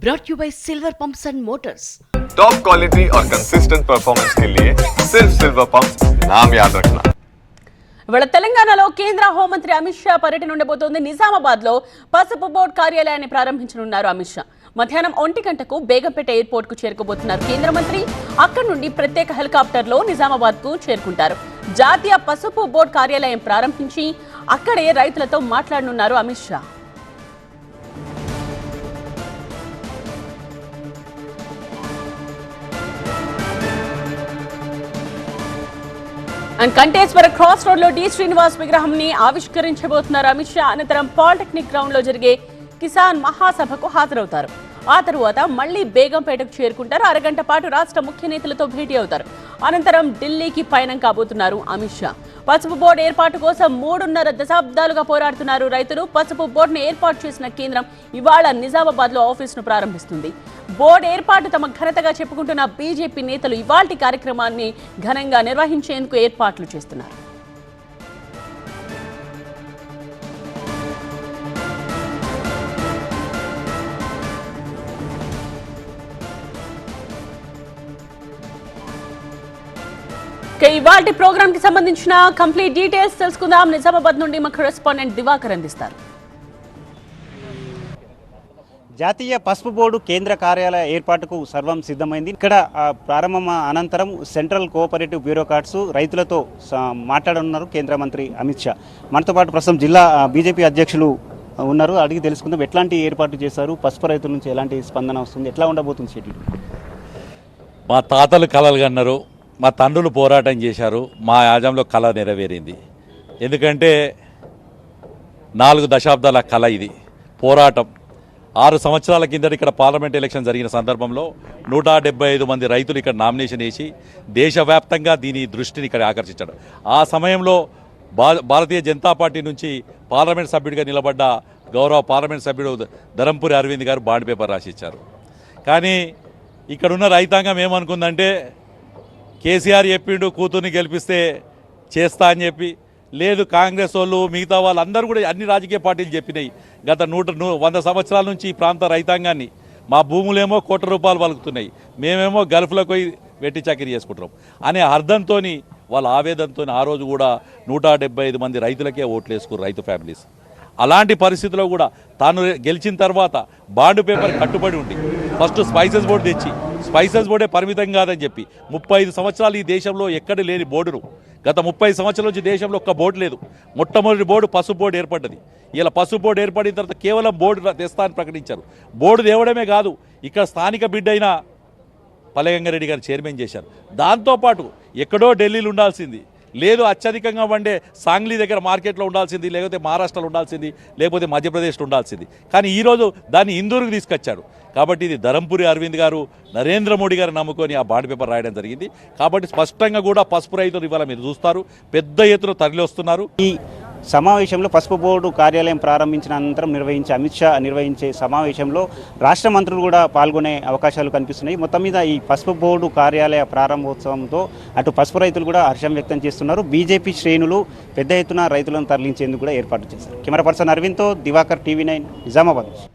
brought to you by Silver Pumps and Motors. Top quality और consistent performance के लिए सिर्फ सिल्वर पंप नाम याद रखना ఇవాళ తెలంగాణలో కేంద్ర హోంమంత్రి అమిత్ షా పర్యటన ఉండబోతోంది నిజామాబాద్ లో పసుపు బోర్డు కార్యాలయాన్ని ప్రారంభించనున్నారు అమిత్ షా మధ్యాహ్నం ఒంటి గంటకు బేగంపేట ఎయిర్పోర్ట్ కు చేరుకోబోతున్నారు కేంద్ర మంత్రి అక్కడి నుండి ప్రత్యేక హెలికాప్టర్ లో నిజామాబాద్ కు చేరుకుంటారు జాతీయ పసుపు బోర్డు కార్యాలయం ప్రారంభించి అక్కడే రైతులతో మాట్లాడనున్నారు అమిత్ షా అండ్ కంటేశ్వర క్రాస్ రోడ్లో డి శ్రీనివాస్ విగ్రహం ని ఆవిష్కరించబోతున్నారు అమిత్ షా. అనంతరం పాలిటెక్నిక్ గ్రౌండ్లో జరిగే కిసాన్ మహాసభకు హాజరవుతారు. ఆ తరువాత మళ్ళీ బేగంపేటకు చేరుకుంటారు. అరగంట పాటు రాష్ట్ర ముఖ్య నేతలతో భేటీ అవుతారు. అనంతరం ఢిల్లీకి పయనం కాబోతున్నారు అమిత్ షా. పసుపు బోర్డు ఏర్పాటు కోసం మూడున్నర దశాబ్దాలుగా పోరాడుతున్నారు రైతులు. పసుపు బోర్డును ఏర్పాటు చేసిన కేంద్రం ఇవాళ నిజామాబాద్లో ఆఫీసును ప్రారంభిస్తుంది. బోర్డు ఏర్పాటు తమ ఘనతగా చెప్పుకుంటున్న బీజేపీ నేతలు ఇవాల్టి కార్యక్రమాన్ని ఘనంగా నిర్వహించేందుకు ఏర్పాట్లు చేస్తున్నారు. ఇవాల్టి ప్రోగ్రామ్కి సంబంధించిన కంప్లీట్ డీటెయిల్స్ తెలుసుకుందాం. నిజామాబాద్ నుండి మా కరెస్పాండెంట్ దివాకర్ అందిస్తారు. జాతీయ పసుపు బోర్డు కేంద్ర కార్యాలయ ఏర్పాటుకు సర్వం సిద్ధమైంది. ఇక్కడ ప్రారంభం అనంతరం సెంట్రల్ కోఆపరేటివ్ బ్యూరోక్రాట్స్ రైతులతో మాట్లాడనున్నారు కేంద్ర మంత్రి అమిత్ షా. మనతో పాటు ప్రస్తుతం జిల్లా బీజేపీ అధ్యక్షులు ఉన్నారు. అడిగి తెలుసుకుందాం ఎట్లాంటి ఏర్పాటు చేశారు? పసుపు రైతుల నుంచి ఎలాంటి స్పందన వస్తుంది? ఎట్లా ఉండబోతుంది షెడ్యూల్? మా తాతలు కలలు కన్నారు మా తండ్రులు పోరాటం చేశారు. మా యాజంలో కళ నెరవేరింది. ఎందుకంటే నాలుగు దశాబ్దాల కళ ఇది. పోరాటం. ఆరు సంవత్సరాల కిందట ఇక్కడ పార్లమెంట్ ఎలక్షన్ జరిగిన సందర్భంలో నూట డెబ్బై ఐదు మంది రైతులు ఇక్కడ నామినేషన్ వేసి దేశవ్యాప్తంగా దీని దృష్టిని ఇక్కడ ఆకర్షించాడు ఆ సమయంలో భా భారతీయ జనతా పార్టీ నుంచి పార్లమెంట్ సభ్యుడిగా నిలబడ్డ గౌరవ పార్లమెంట్ సభ్యుడు ధరంపురి అరవింద్ గారు బాండ్ పేపర్ రాసిచ్చారు కానీ ఇక్కడున్న రైతాంగం ఏమనుకుందంటే కేసీఆర్ చెప్పిండు కూతుర్ని గెలిపిస్తే చేస్తా అని చెప్పి. లేదు కాంగ్రెస్ వాళ్ళు మిగతా వాళ్ళందరూ కూడా అన్ని రాజకీయ పార్టీలు చెప్పినాయి. గత నూట వంద సంవత్సరాల నుంచి ఈ ప్రాంత రైతాంగాన్ని మా భూములేమో కోట్ల రూపాయలు వలుకుతున్నాయి మేమేమో గల్ఫ్లోకి పోయి వెట్టి చాకరీ చేసుకుంటున్నాం. అనే అర్థంతో వాళ్ళ ఆవేదంతో ఆ రోజు కూడా నూట ఐదు మంది రైతులకే ఓట్లు వేసుకున్నారు రైతు ఫ్యామిలీస్. అలాంటి పరిస్థితిలో కూడా తాను గెలిచిన తర్వాత బాండ్ పేపర్ కట్టుబడి ఉండి ఫస్ట్ స్పైసెస్ బోర్డు తెచ్చి స్పైసెస్ బోర్డే పరిమితం కాదని చెప్పి ముప్పై ఐదు సంవత్సరాలు ఈ దేశంలో ఎక్కడ లేని బోర్డును. గత ముప్పై సంవత్సరాల నుంచి దేశంలో ఒక్క బోర్డు లేదు. మొట్టమొదటి బోర్డు పసుపు బోర్డు ఏర్పడ్డది. ఇలా పసుపు బోర్డు ఏర్పడిన తర్వాత కేవలం బోర్డు తెస్తా అని ప్రకటించారు. బోర్డు తేవడమే కాదు ఇక్కడ స్థానిక బిడ్డ అయిన పల్లెగంగారెడ్డి గారు చైర్మన్ చేశారు. దాంతోపాటు ఎక్కడో ఢిల్లీలో ఉండాల్సింది. లేదు అత్యధికంగా వండే సాంగ్లీ దగ్గర మార్కెట్లో ఉండాల్సింది లేకపోతే మహారాష్ట్రలో ఉండాల్సింది లేకపోతే మధ్యప్రదేశ్లో ఉండాల్సింది. కానీ ఈరోజు దాన్ని ఇందూరుకు తీసుకొచ్చాడు కాబట్టి ఇది ధరంపురి అరవింద్ గారు నరేంద్ర మోడీ గారు నమ్ముకొని ఆ బాండ్ పేపర్ రాయడం జరిగింది. కాబట్టి స్పష్టంగా కూడా పసుపు రైతులు ఇవాళ మీరు చూస్తారు. పెద్ద ఎత్తున తరలి వస్తున్నారు ఈ సమావేశంలో పసుపు బోర్డు కార్యాలయం ప్రారంభించిన అనంతరం నిర్వహించే అమిత్ షా నిర్వహించే సమావేశంలో రాష్ట్ర మంత్రులు కూడా పాల్గొనే అవకాశాలు కనిపిస్తున్నాయి. మొత్తం మీద ఈ పసుపు బోర్డు కార్యాలయ ప్రారంభోత్సవంతో అటు పసుపు రైతులు కూడా హర్షం వ్యక్తం చేస్తున్నారు. బీజేపీ శ్రేణులు పెద్ద ఎత్తున రైతులను తరలించేందుకు కూడా ఏర్పాటు చేశారు. కెమెరా పర్సన్ అరవింద్తో దివాకర్ టీవీ నైన్ నిజామాబాద్